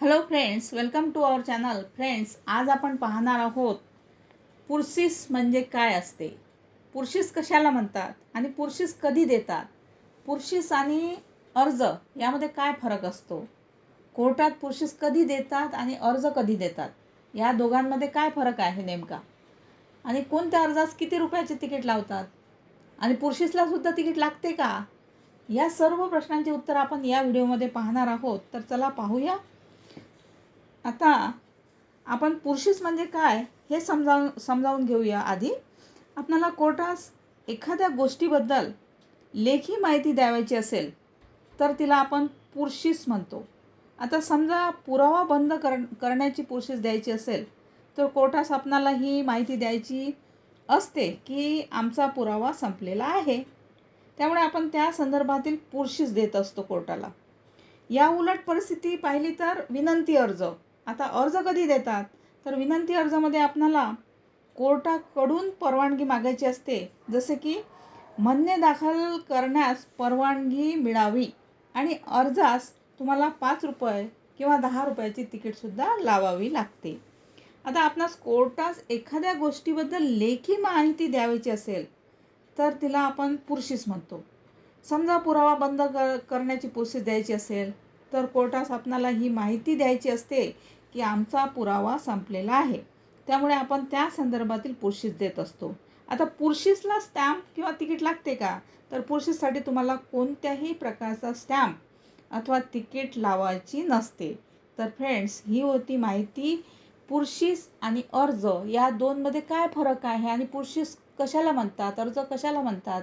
Hello friends welcome to our channel friends आज आपण पाहणार आहोत पुर्सिस म्हणजे काय असते? पुर्शिस कशाला म्हणतात आणि पुरशीस कधी देतात? पुर्शिस आणि अर्ज यामध्ये काय फरक असतो? कोर्टात पुर्शिस कधी देतात आणि अर्ज कधी देतात? या दोघांमध्ये काय फरक आहे नेमका? आणि कोणत्या अर्जास किती रुपयाचे तिकीट लावतात? आणि पुर्शिसला सुद्धा तिकीट लागते का? या सर्व प्रश्नांची उत्तर आपण या व्हिडिओमध्ये पाहणार आहोत. तर चला पाहूया आता आपण पुरुषीस म्हणजे काय हे समजावून समजावून घेऊया आधी. आपल्याला कोर्टास एखाद्या गोष्टीबद्दल लेखी माहिती द्यावायची असेल तर तिला आपण पुरुषीस म्हणतो. आता समजा पुरावा बंद कर करण्याची पुरुषीस द्यायची असेल तर कोर्टास आपणाला ही माहिती द्यायची असते की आमचा पुरावा संपलेला आहे. त्यामुळे आपण त्या संदर्भातील पुरुषीस देत असतो कोर्टाला. या उलट परिस्थिती पाहिली तर विनंती अर्ज. आता अर्ज कधी देतात? तर विनंती अर्जामध्ये आपणाला कोर्टाकडून परवानगी मागायची असते. जसे की म्हणणे दाखल करण्यास परवानगी मिळावी आणि अर्जास तुम्हाला पाच रुपये किंवा दहा रुपयाची तिकीटसुद्धा लावावी लागते. आता आपणास कोर्टास एखाद्या गोष्टीबद्दल लेखी माहिती द्यावीची असेल तर तिला आपण पुरुषीस म्हणतो. समजा पुरावा बंद कर करण्याची प्रोसेस द्यायची असेल तर कोर्टास आपणाला ही माहिती द्यायची असते की आमचा पुरावा संपलेला आहे. त्यामुळे आपण त्या संदर्भातील पुरशीस देत असतो. आता पुरशीसला स्टॅम्प किंवा तिकीट लागते का? तर पुर्शिससाठी तुम्हाला कोणत्याही प्रकारचा स्टॅम्प अथवा तिकीट लावायची नसते. तर फ्रेंड्स ही होती माहिती पुरशीस आणि अर्ज. या दोनमध्ये काय फरक आहे आणि पुरशीस कशाला म्हणतात? अर्ज कशाला म्हणतात?